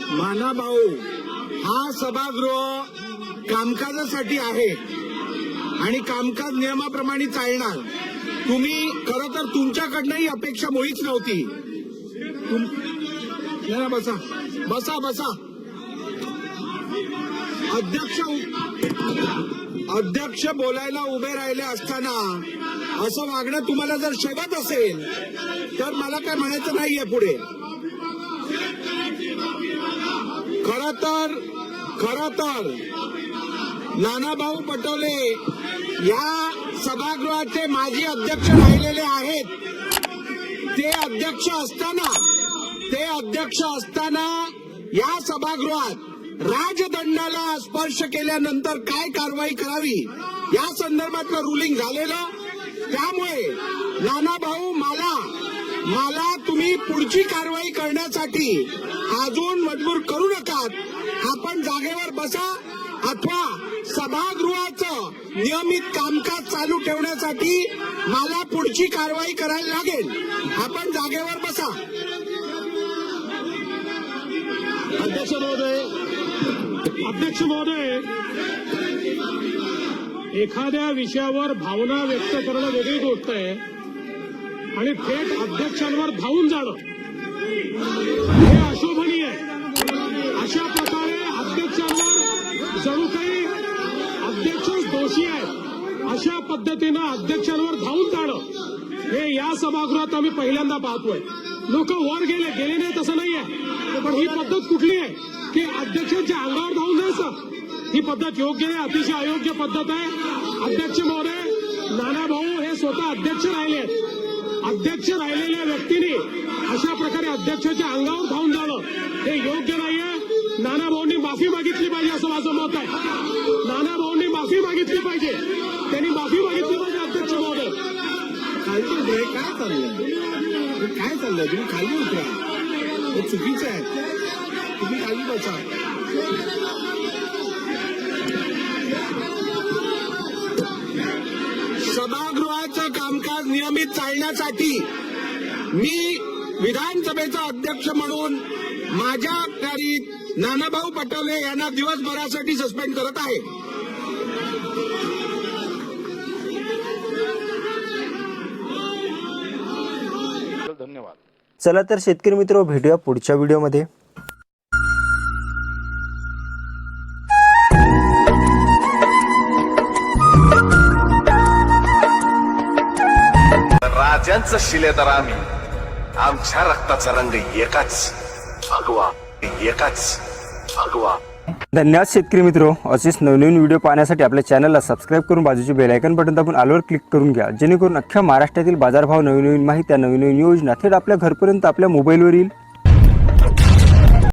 माना भाऊ हा सभागृह कामकाजासाठी आहे. आणि कामकाज नियमाप्रमाणे चालणार. तुम्ही खरं तर तुमच्याकडनं ही अपेक्षा मुळीच नव्हती. तुम- ना, बसा. बसा बसा. अध्यक्ष अध्यक्ष बोलायला उभे राहिले असताना असं वागणं तुम्हाला जर शोभत असेल तर मला काय म्हणायचं नाहीये पुढे. खर तर खर तर नानाभाऊ पटोले या सभागृहाचे माजी अध्यक्ष राहिलेले आहेत. ते अध्यक्ष असताना ते अध्यक्ष असताना या सभागृहात राजदंडाला स्पर्श केल्यानंतर काय कारवाई करावी या संदर्भातलं रुलिंग झालेलं. त्यामुळे नानाभाऊ मला मला तुम्ही पुढची कारवाई करण्यासाठी अजून मजबूर करू नका आपण जागेवर बसा अथवा सभागृहाचं नियमित कामकाज चालू ठेवण्यासाठी मला पुढची कारवाई करायला लागेल. आपण जागेवर बसा. अध्यक्ष महोदय अध्यक्ष महोदय एखाद्या विषयावर भावना व्यक्त करणं वेगळी गोष्ट आहे. आणि थेट अध्यक्षांवर धावून जाणं. हे अशोभनीय आहे. अशा प्रकारे अध्यक्षांवर जणू काही अध्यक्षच दोषी आहे अशा पद्धतीनं अध्यक्षांवर धावून जाणं. हे या सभागृहात आम्ही पहिल्यांदा पाहतोय. लोक वर गेले गेले नाही तसं नाहीये. पण ही पद्धत कुठली आहे? की अध्यक्षांच्या अंगावर धावून जायचं? ही पद्धत योग्य नाही अतिशय अयोग्य पद्धत आहे. अध्यक्ष महोदय नाना भाऊ हे स्वतः अध्यक्ष राहिले आहेत. अध्यक्ष राहिलेल्या व्यक्तीने अशा प्रकारे अध्यक्षाच्या अंगावर धावून जाणं हे योग्य नाहीये. नाना भाऊंनी माफी मागितली पाहिजे असं माझं मत आहे. नाना भाऊंनी माफी मागितली पाहिजे. त्यांनी माफी मागितली पाहिजे अध्यक्ष महोदय. खालचं उतरा. काय चाललंय? काय चाललंय? तुम्ही खाली उतरा हे चुकीचं आहे. तुम्ही खाली बसा. सभागृहाचं कामकाज नियमित चालण्यासाठी मी विधानसभेचा अध्यक्ष म्हणून माझ्या अखत्यारीत नानाभाऊ पटोले यांना दिवसभरासाठी सस्पेंड करत आहे. धन्यवाद चला तर शेतकरी मित्र भेटूया पुढच्या व्हिडिओमध्ये राजांचं शिलेदार आम्ही. आमच्या रक्ताचा रंग एकाच. भगवा एकाच. भगवा. धन्यवाद शेतकरी मित्र. असेच नवनवीन व्हिडिओ पाहण्यासाठी आपल्या चॅनलला सबस्क्राईब करून बाजूचे बेलायकन बटन दाबून आलवर क्लिक करून घ्या. जेणेकरून अख्ख्या महाराष्ट्रातील बाजारभाव नवीन नवीन माहिती नवीन नवीन योजना थेट आपल्या घरपर्यंत आपल्या मोबाईलवर येईल.